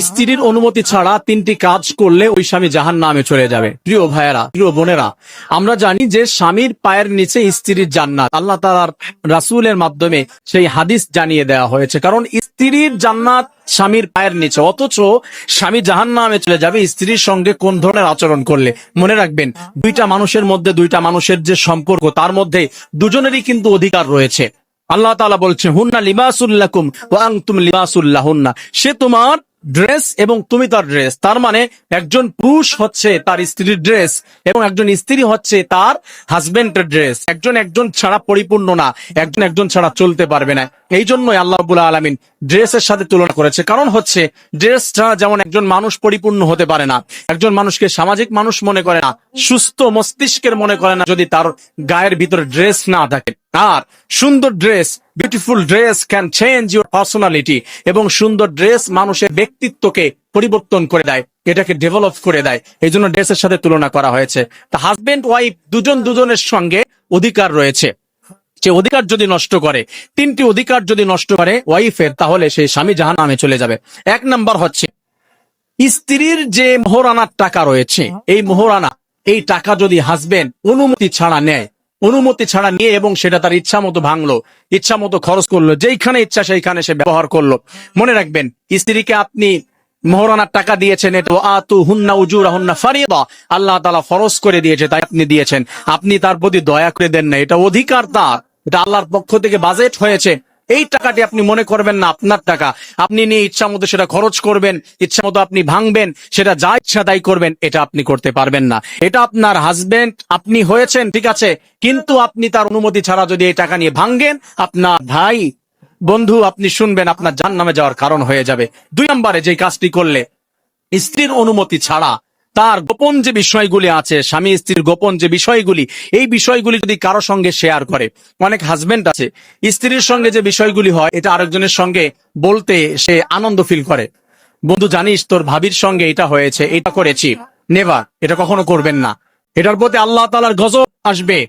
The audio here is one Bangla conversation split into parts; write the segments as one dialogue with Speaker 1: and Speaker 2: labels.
Speaker 1: স্ত্রীর অনুমতি ছাড়া তিনটি কাজ করলে ওই স্বামী জাহান নামে চলে যাবে। প্রিয় ভাইয়েরা, প্রিয় বোনেরা, আমরা জানি যে স্বামীর পায়ের নিচে স্ত্রীর জান্নাত। আল্লাহ তালার রাসুলের মাধ্যমে সেই হাদিস জানিয়ে দেওয়া হয়েছে। কারণ স্ত্রীর জান্নাত স্বামীর পায়ের নিচে। অথচ স্বামী জাহান নামে চলে যাবে স্ত্রীর সঙ্গে কোন ধরনের আচরণ করলে? মনে রাখবেন, দুইটা মানুষের মধ্যে, দুইটা মানুষের যে সম্পর্ক, তার মধ্যে দুজনেরই কিন্তু অধিকার রয়েছে। আল্লাহ তালা বলছে, হুন্না লিবাসুল্লাকুম ওয়া আনতুম লিবাসুল্লাহুন্না সে তোমার ড্রেস এবং তুমি তার ড্রেস তার মানে একজন পুরুষ হচ্ছে তার স্ত্রীর ড্রেস এবং একজন স্ত্রী হচ্ছে তার হাজবেন্ডের ড্রেস একজন একজন ছাড়া পরিপূর্ণ না, একজন একজন ছাড়া চলতে পারবে না। এই জন্যই আল্লাহ রাব্বুল আলামিন ড্রেসের সাথে তুলনা করেছে। কারণ হচ্ছে ড্রেস ছাড়া যেমন একজন মানুষ পরিপূর্ণ হতে পারে না, একজন মানুষকে সামাজিক মানুষ মনে করে না, সুস্থ মস্তিষ্কের মনে করে না যদি তার গায়ের ভিতরে ড্রেস না থাকে। আর সুন্দর dress beautiful dress can change your personality এবং সুন্দর ড্রেস মানুষের ব্যক্তিত্বকে পরিবর্তন করে দেয়, এটাকে ডেভেলপ করে দেয়। এই জন্য ড্রেসের সাথে তুলনা করা হয়েছে। তা হাজবেন্ড ওয়াইফ দুজন দুজনের সঙ্গে অধিকার রয়েছে। সে অধিকার যদি নষ্ট করে, তিনটি অধিকার যদি নষ্ট করে ওয়াইফের তাহলে সেই স্বামী জাহান নামে চলে যাবে। এক নাম্বার হচ্ছে, স্ত্রীর যে মোহরানার টাকা রয়েছে, এই মোহরানা, এই টাকা যদি হাজবেন্ড অনুমতি ছাড়া নেয় অনুমতি ছাড়া নিয়ে এবং সেটা তার ইচ্ছা মতো ভাঙলো, ইচ্ছা মতো খরচ করল, যেইখানে ইচ্ছা সেইখানে সে ব্যবহার করল। মনে রাখবেন, স্ত্রীকে আপনি মহরানার টাকা দিয়েছেন, এটা আতু হুন্না উজুরা হুন্না ফারিদা, আল্লাহ তালা ফরজ করে দিয়েছে, তাই আপনি দিয়েছেন। আপনি তার প্রতি দয়া করে দেন না, এটা অধিকার তার, এটা আল্লাহর পক্ষ থেকে বাজেট হয়েছে। এই টাকাটি আপনি মনে করবেন না, আপনার টাকা। আপনি নিয়ে ইচ্ছা মতো সেটা খরচ করবেন, ইচ্ছা মতো আপনি ভাঙবেন, সেটা যা ইচ্ছা তাই করবেন, এটা আপনি করতে পারবেন না। এটা আপনার হাজবেন্ড আপনি হয়েছেন, ঠিক আছে, কিন্তু আপনি তার অনুমতি ছাড়া যদি এই টাকা নিয়ে ভাঙ্গেন আপনার ভাই, বন্ধু, আপনি শুনবেন, আপনার জান নামে যাওয়ার কারণ হয়ে যাবে। দুই নম্বরে যে কাজটি করলে, স্ত্রীর অনুমতি ছাড়া তার গোপন যে বিষয়গুলি আছে, স্বামী স্ত্রীর গোপন যে বিষয়গুলি, এই বিষয়গুলি যদি কারও সঙ্গে শেয়ার করে, অনেক হাজবেন্ড আছে, স্ত্রীর সঙ্গে যে বিষয়গুলি হয়, এটা আরেকজনের সঙ্গে বলতে সে আনন্দ ফিল করে। বন্ধু, জানিস তোর ভাবির সঙ্গে এটা হয়েছে, এটা করেছি। নেভার এটা কখনো করবেন না। এটার প্রতি আল্লাহ তালার গজব আসবে।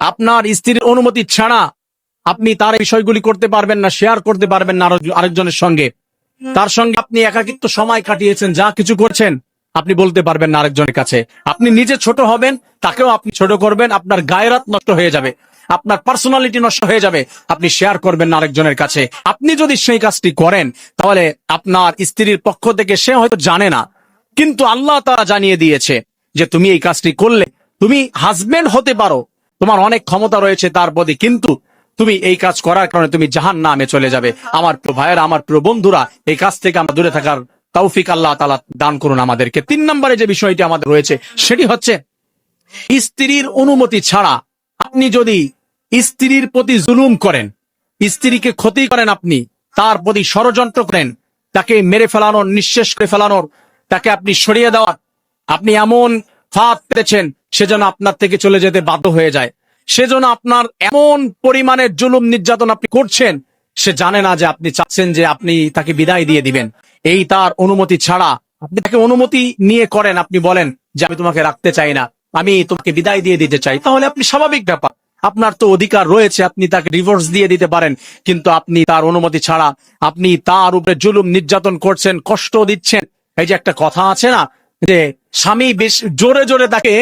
Speaker 1: আপনার স্ত্রীর অনুমতি ছাড়া আপনি তার বিষয়গুলি করতে পারবেন না শেয়ার করতে পারবেন না আরো- আরেকজনের সঙ্গে। তার সঙ্গে আপনি একাকিত্ব সময় কাটিয়েছেন, যা কিছু করছেন আপনি বলতে পারবেন না আরেকজনের কাছে। আপনি নিজে ছোট হবেন, তাকেও আপনি ছোট করবেন, আপনার গায়রাত নষ্ট হয়ে যাবে, আপনার পার্সোনালিটি নষ্ট হয়ে যাবে, আপনি শেয়ার করবেন না আরেকজনের কাছে। আপনি যদি সেই কাজটি করেন, তাহলে আপনার স্ত্রীর পক্ষ থেকে সে হয়তো জানে না। কিন্তু আল্লাহ তারা জানিয়ে দিয়েছে যে তুমি এই কাজটি করলে, তুমি হাজবেন্ড হতে পারো। তোমার অনেক ক্ষমতা রয়েছে তার প্রতি, কিন্তু তুমি এই কাজ করার কারণে তুমি জাহান নামে চলে যাবে। আমার ভাইয়েরা, আমার প্রিয় বন্ধুরা, এই কাজ থেকে আমরা দূরে থাকার তৌফিক আল্লাহ তালা দান করুন আমাদেরকে। তিন নম্বরে যে বিষয়টি আমাদের রয়েছে, সেটি হচ্ছে স্ত্রীর অনুমতি ছাড়া আপনি যদি স্ত্রীর প্রতি জুলুম করেন, স্ত্রীকে ক্ষতি করেন আপনি, তার প্রতি ষড়যন্ত্র করেন, তাকে মেরে ফেলানোর, নিঃশেষ করে ফেলানোর, তাকে আপনি সরিয়ে দেওয়ার, আপনি এমন ফাঁদ পেতেছেন সেজন্য আপনার থেকে চলে যেতে বাধ্য হয়ে যায়। সেজন্য আপনার এমন পরিমাণের জুলুম নির্যাতন আপনি করছেন, সে জানে না যে আপনি চাচ্ছেন যে আপনি তাকে বিদায় দিয়ে দিবেন। এই তার অনুমতি ছাড়া আপনি তাকে অনুমতি নিয়ে করেন, আপনি বলেন যে আমি তোমাকে রাখতে চাই না, আমি তোমাকে বিদায় দিয়ে দিতে চাই। তাহলে আপনি স্বাভাবিক ব্যাপার। আপনার তো অধিকার রয়েছে, আপনি তাকে ডিভোর্স দিয়ে দিতে পারেন, কিন্তু আপনি তার অনুমতি ছাড়া আপনি তার উপরে জুলুম নির্যাতন করছেন, কষ্ট দিচ্ছেন। এই যে একটা কথা আছে না, যে স্বামী বেশ জোরে জোরে তাকে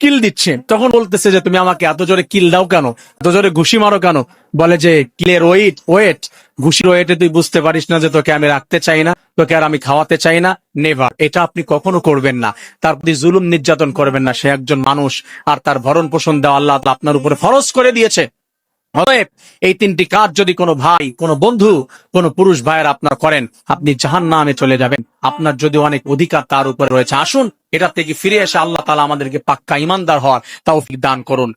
Speaker 1: কিল দিচ্ছে। তখন বলতেছে যে, তুমি আমাকে এত জোরে কিল দাও কেন? এত জোরে ঘুষি মারো কেন? বলে যে কিলের ওয়েট ওয়েট ঘুষির ওয়েটে তুই বুঝতে পারিস না যে, তোকে আমি রাখতে চাই না, তোকে আর আমি খাওয়াতে চাই না নেভার এটা আপনি কখনো করবেন না। তার প্রতি জুলুম নির্যাতন করবেন না। সে একজন মানুষ, আর তার ভরণ পোষণ দেওয়া আল্লাহ আপনার উপরে ফরজ করে দিয়েছে। অতএব এই তিনটি কাজ যদি কোনো ভাই, কোনো বন্ধু, কোনো পুরুষ ভাইয়ের আপনার করেন, আপনি জাহান নামে চলে যাবেন। আপনার যদি অনেক অধিকার তার উপরে রয়েছে। আসুন এটা থেকে ফিরে এসে আল্লাহ তালা আমাদেরকে পাক্কা ইমানদার হওয়ার তাও দান করুন।